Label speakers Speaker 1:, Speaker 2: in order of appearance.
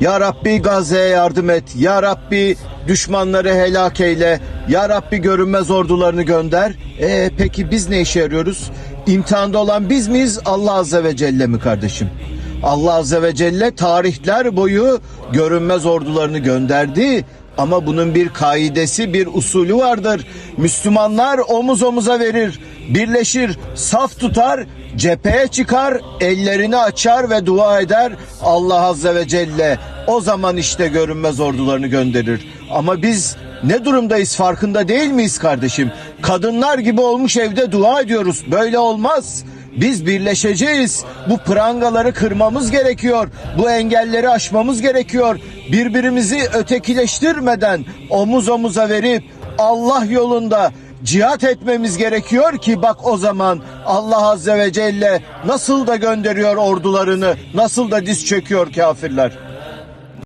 Speaker 1: Ya Rabbi Gazze'ye yardım et. Ya Rabbi düşmanları helak eyle. Ya Rabbi görünmez ordularını gönder. E peki biz ne işe yarıyoruz? İmtihanda olan biz miyiz? Allah Azze ve Celle mi kardeşim? Allah Azze ve Celle tarihler boyu görünmez ordularını gönderdi. Ama bunun bir kaidesi, bir usulü vardır. Müslümanlar omuz omuza verir, birleşir, saf tutar, cepheye çıkar, ellerini açar ve dua eder. Allah Azze ve Celle o zaman işte görünmez ordularını gönderir. Ama biz ne durumdayız farkında değil miyiz kardeşim? Kadınlar gibi olmuş evde dua ediyoruz. Böyle olmaz. Biz birleşeceğiz. Bu prangaları kırmamız gerekiyor. Bu engelleri aşmamız gerekiyor. Birbirimizi ötekileştirmeden omuz omuza verip Allah yolunda cihat etmemiz gerekiyor ki bak o zaman Allah Azze ve Celle nasıl da gönderiyor ordularını, nasıl da diz çöküyor kafirler.